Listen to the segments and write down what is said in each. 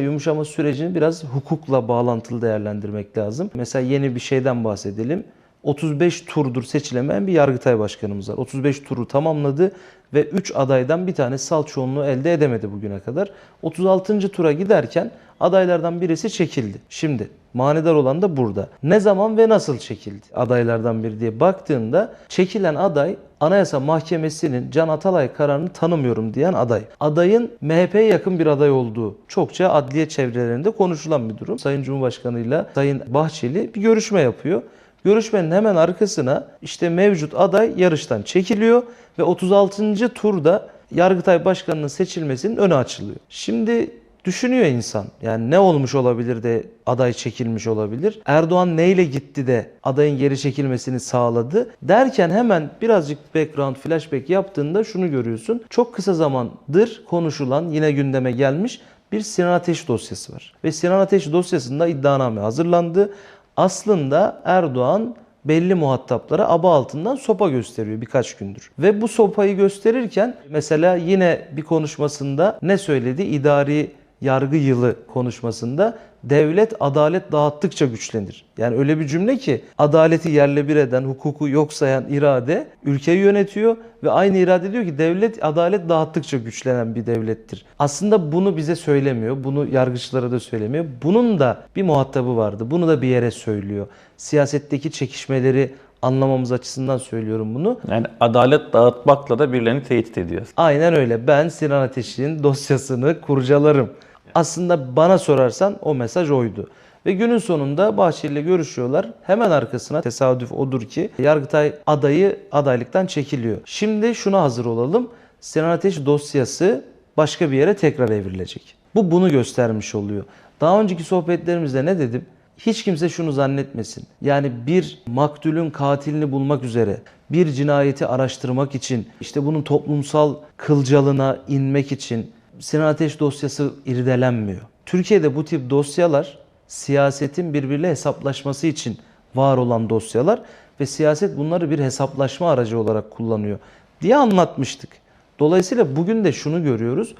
Yumuşama sürecini biraz hukukla bağlantılı değerlendirmek lazım. Mesela yeni bir şeyden bahsedelim. 35 turdur seçilemeyen bir Yargıtay Başkanımız var. 35 turu tamamladı ve 3 adaydan bir tane salt çoğunluğu elde edemedi bugüne kadar. 36. tura giderken adaylardan birisi çekildi. Şimdi manidar olan da burada. Ne zaman ve nasıl çekildi adaylardan biri diye baktığında çekilen aday Anayasa Mahkemesi'nin Can Atalay kararını tanımıyorum diyen aday. Adayın MHP'ye yakın bir aday olduğu çokça adliye çevrelerinde konuşulan bir durum. Sayın Cumhurbaşkanıyla Sayın Bahçeli bir görüşme yapıyor. Görüşmenin hemen arkasına işte mevcut aday yarıştan çekiliyor ve 36. turda Yargıtay Başkanı'nın seçilmesinin önü açılıyor. Şimdi düşünüyor insan. Yani ne olmuş olabilir de aday çekilmiş olabilir? Erdoğan neyle gitti de adayın geri çekilmesini sağladı? Derken hemen birazcık background flashback yaptığında şunu görüyorsun. Çok kısa zamandır konuşulan yine gündeme gelmiş bir Sinan Ateş dosyası var. Ve Sinan Ateş dosyasında iddianame hazırlandı. Aslında Erdoğan belli muhataplara aba altından sopa gösteriyor birkaç gündür. Ve bu sopayı gösterirken mesela yine bir konuşmasında ne söyledi? İdari yargı yılı konuşmasında devlet adalet dağıttıkça güçlenir. Yani öyle bir cümle ki adaleti yerle bir eden, hukuku yok sayan irade ülkeyi yönetiyor ve aynı irade diyor ki devlet adalet dağıttıkça güçlenen bir devlettir. Aslında bunu bize söylemiyor, bunu yargıçlara da söylemiyor. Bunun da bir muhatabı vardı. Bunu da bir yere söylüyor. Siyasetteki çekişmeleri anlamamız açısından söylüyorum bunu. Yani adalet dağıtmakla da birilerini tehdit ediyor. Aynen öyle. Ben Sinan Ateş'in dosyasını kurcalarım. Aslında bana sorarsan o mesaj oydu. Ve günün sonunda Bahçeli ile görüşüyorlar. Hemen arkasına tesadüf odur ki Yargıtay adayı adaylıktan çekiliyor. Şimdi şuna hazır olalım. Sinan Ateş dosyası başka bir yere tekrar evrilecek. Bu bunu göstermiş oluyor. Daha önceki sohbetlerimizde ne dedim? Hiç kimse şunu zannetmesin. Yani bir maktulün katilini bulmak üzere, bir cinayeti araştırmak için, işte bunun toplumsal kılcalına inmek için Sinan Ateş dosyası irdelenmiyor. Türkiye'de bu tip dosyalar siyasetin birbiriyle hesaplaşması için var olan dosyalar ve siyaset bunları bir hesaplaşma aracı olarak kullanıyor diye anlatmıştık. Dolayısıyla bugün de şunu görüyoruz.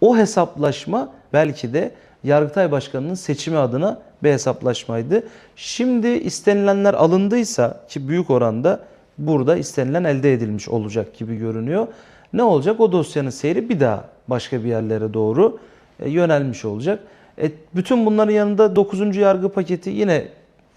O hesaplaşma belki de Yargıtay Başkanı'nın seçimi adına bir hesaplaşmaydı. Şimdi istenilenler alındıysa ki büyük oranda burada istenilen elde edilmiş olacak gibi görünüyor. Ne olacak? O dosyanın seyri bir daha başka bir yerlere doğru e, yönelmiş olacak. E, bütün bunların yanında 9. yargı paketi yine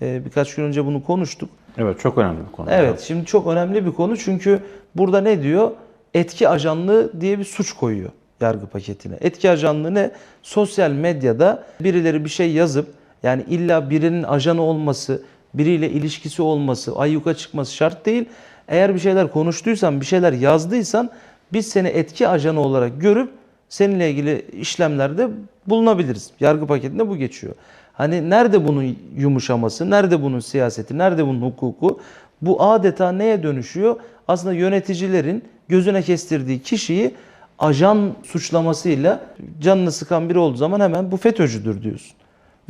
e, birkaç gün önce bunu konuştuk. Evet çok önemli bir konu. Evet şimdi çok önemli bir konu çünkü burada ne diyor? Etki ajanlığı diye bir suç koyuyor yargı paketine. Etki ajanlığı ne? Sosyal medyada birileri bir şey yazıp yani illa birinin ajanı olması, biriyle ilişkisi olması, ayyuka çıkması şart değil. Eğer bir şeyler konuştuysan, bir şeyler yazdıysan biz seni etki ajanı olarak görüp seninle ilgili işlemlerde bulunabiliriz. Yargı paketinde bu geçiyor. Hani nerede bunun yumuşaması, nerede bunun siyaseti, nerede bunun hukuku? Bu adeta neye dönüşüyor? Aslında yöneticilerin gözüne kestirdiği kişiyi ajan suçlamasıyla canını sıkan biri olduğu zaman hemen bu FETÖ'cüdür diyorsun.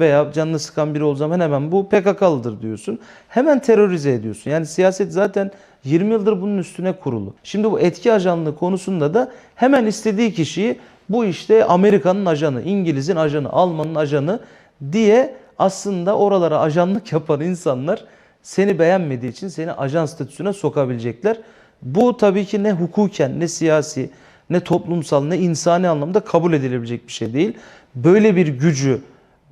Veya canını sıkan biri zaman hemen bu PKK'lıdır diyorsun. Hemen terörize ediyorsun. Yani siyaset zaten 20 yıldır bunun üstüne kurulu. Şimdi bu etki ajanlığı konusunda da hemen istediği kişiyi bu işte Amerika'nın ajanı, İngiliz'in ajanı, Alman'ın ajanı diye aslında oralara ajanlık yapan insanlar seni beğenmediği için seni ajan statüsüne sokabilecekler. Bu tabii ki ne hukuken ne siyasi ne toplumsal ne insani anlamda kabul edilebilecek bir şey değil. Böyle bir gücü,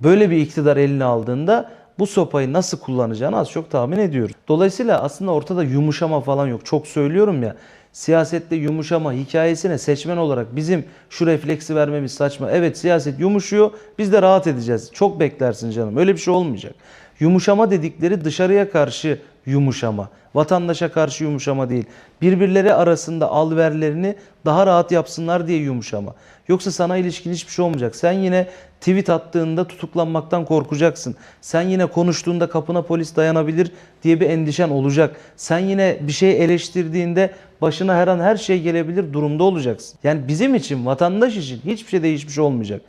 böyle bir iktidar eline aldığında bu sopayı nasıl kullanacağını az çok tahmin ediyoruz. Dolayısıyla aslında ortada yumuşama falan yok. Çok söylüyorum ya siyasette yumuşama hikayesine seçmen olarak bizim şu refleksi vermemiz saçma. Evet siyaset yumuşuyor biz de rahat edeceğiz. Çok beklersin canım öyle bir şey olmayacak. Yumuşama dedikleri dışarıya karşı yumuşama. Vatandaşa karşı yumuşama değil. Birbirleri arasında alverlerini daha rahat yapsınlar diye yumuşama. Yoksa sana ilişkin hiçbir şey olmayacak. Sen yine tweet attığında tutuklanmaktan korkacaksın. Sen yine konuştuğunda kapına polis dayanabilir diye bir endişen olacak. Sen yine bir şey eleştirdiğinde başına her an her şey gelebilir durumda olacaksın. Yani bizim için, vatandaş için hiçbir şey değişmiş olmayacak.